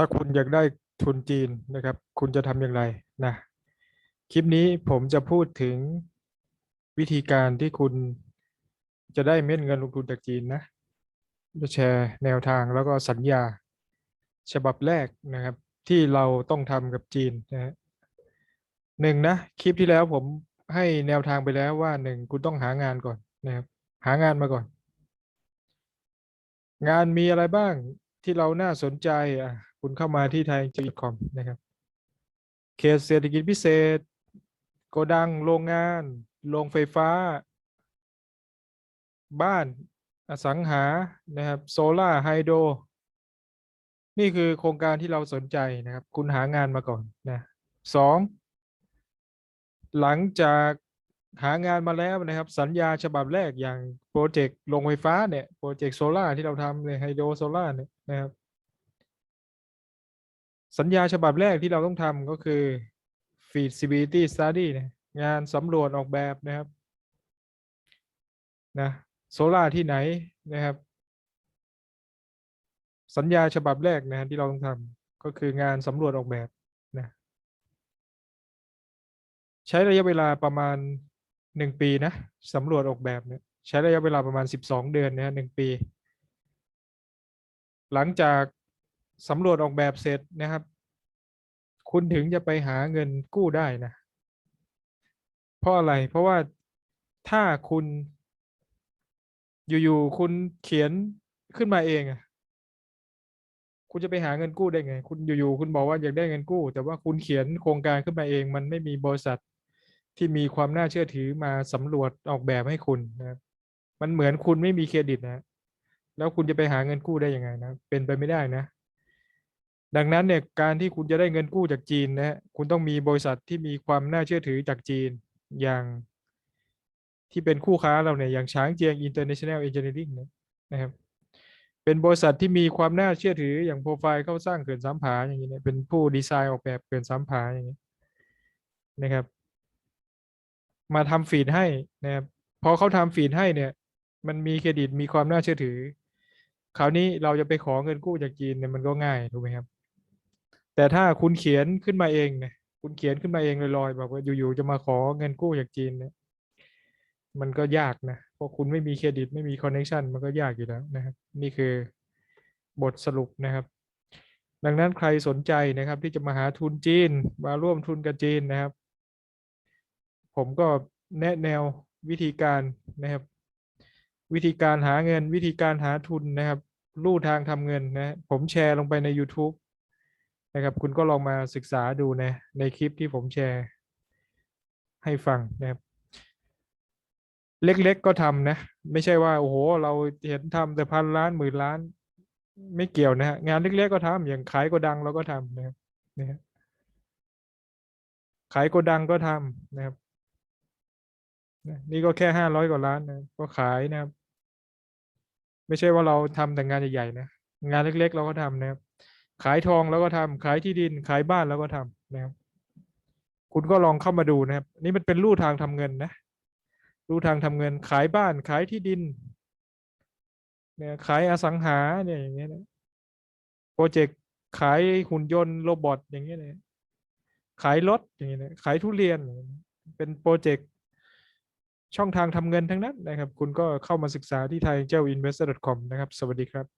ถ้าคุณอยากได้ทุนจีนนะครับ คุณจะทำอย่างไรนะคลิปนี้ผมจะพูดถึงวิธีการที่คุณจะได้เม็ดเงินลงทุนจากจีนนะจะแชร์แนวทางแล้วก็สัญญาฉบับแรกนะครับ ที่เราต้องทำกับจีนนะฮะหนึ่งนะคลิปที่แล้วผมให้แนวทางไปแล้วว่าหนึ่งคุณต้องหางานก่อนนะครับ หางานมาก่อน งานมีอะไรบ้างที่เราน่าสนใจอะ คุณเข้ามาที่ไทยจีคอมนะครับเขตเศรษฐกิจพิเศษ โกดังโรงงาน โรงไฟฟ้า บ้านอสังหานะครับโซล่าไฮโดรนี่คือโครงการที่เราสนใจนะครับ คุณหางานมาก่อนนะสองหลังจากหางานมาแล้วนะครับ สัญญาฉบับแรกอย่างโปรเจกต์โรงไฟฟ้าเนี่ยโปรเจกต์โซล่าที่เราทำเลยไฮโดรโซล่าเนี่ยนะครับ สัญญาฉบับแรกที่เราต้องทำก็คือ feasibility study นะงานสำรวจออกแบบนะครับนะโซล่าที่ไหนนะครับ สัญญาฉบับแรกนะที่เราต้องทำก็คืองานสำรวจออกแบบนะใช้ระยะเวลาประมาณหนึ่งปีนะสำรวจออกแบบเนี่ยใช้ระยะเวลาประมาณสิบสองเดือนนะฮะหนึ่งปี หลังจาก สำรวจออกแบบเสร็จนะครับ คุณถึงจะไปหาเงินกู้ได้นะ เพราะอะไร เพราะว่าถ้าคุณ อยู่ๆคุณเขียนขึ้นมาเองอะคุณจะไปหาเงินกู้ได้ไง คุณอยู่ๆคุณบอกว่าอยากได้เงินกู้ แต่ว่าคุณเขียนโครงการขึ้นมาเอง มันไม่มีบริษัทที่มีความน่าเชื่อถือมาสำรวจออกแบบให้คุณนะมันเหมือนคุณไม่มีเครดิตนะ แล้วคุณจะไปหาเงินกู้ได้ยังไงนะ เป็นไปไม่ได้นะ ดังนั้นเนี่ยการที่คุณจะได้เงินกู้จากจีนนะฮะคุณต้องมีบริษัทที่มีความน่าเชื่อถือจากจีนอย่างที่เป็นคู่ค้าเราเนี่ยอย่างช้างเจียง International Engineering เนี่ยนะครับ เป็นบริษัทที่มีความน่าเชื่อถืออย่างโปรไฟล์เข้าสร้างเขื่อนสามผาอย่างนี้เนี่ยเป็นผู้ดีไซน์ออกแบบเขื่อนสามผาอย่างนี้นะครับ มาทำฟีดให้นะครับพอเขาทำฟีดให้เนี่ย มันมีเครดิตมีความน่าเชื่อถือ คราวนี้เราจะไปขอเงินกู้จากจีนเนี่ยมันก็ง่ายถูกไหมครับ แต่ถ้าคุณเขียนขึ้นมาเองเนี่ยคุณเขียนขึ้นมาเองลอยๆแบบว่าอยู่ๆจะมาขอเงินกู้จากจีนเนี่ยมันก็ยากนะเพราะคุณไม่มีเครดิตไม่มีคอนเน c t ชันมันก็ยากอยู่แล้วนะครับ นี่คือบทสรุปนะครับ ดังนั้นใครสนใจนะครับ ที่จะมาหาทุนจีนมาร่วมทุนกับจีนนะครับ ผมก็แนะแนววิธีการนะครับ วิธีการหาเงินวิธีการหาทุนนะครับ ลู่ทางทำเงินนะผมแชร์ลงไปใน YouTube นะครับ คุณก็ลองมาศึกษาดูนะในคลิปที่ผมแชร์ ให้ฟังนะครับเล็กๆก็ทำนะ ไม่ใช่ว่าโอ้โห เราเห็นทำแต่พันล้านหมื่นล้าน ไม่เกี่ยวนะฮะงานเล็กๆก็ทำอย่างขายโกดังเราก็ทำนะครับนะฮะขายโกดังก็ทำนะครับนี่ก็แค่ห้าร้อยกว่าล้านนะก็ขายนะครับ ไม่ใช่ว่าเราทำแต่งานใหญ่ๆนะงานเล็ก ๆ เราก็ทำนะครับ ขายทองเราก็ทำขายที่ดินขายบ้านเราก็ทำนะครับ คุณก็ลองเข้ามาดูนะครับ นี่มันเป็นลู่ทางทำเงินนะลู่ทางทำเงิน ขายบ้านขายที่ดิน เนี่ยขายอสังหาเนี่ยอย่างเงี้ยนะโปรเจกต์ขายหุ่นยนต์โรบอทอย่างเงี้ยนะขายรถอย่างเงี้ยนะขายทุเรียน เป็นโปรเจกต์ช่องทางทำเงินทั้งนั้นนะครับ คุณก็เข้ามาศึกษาที่ไทยเจ้า investor.com นะครับ สวัสดีครับ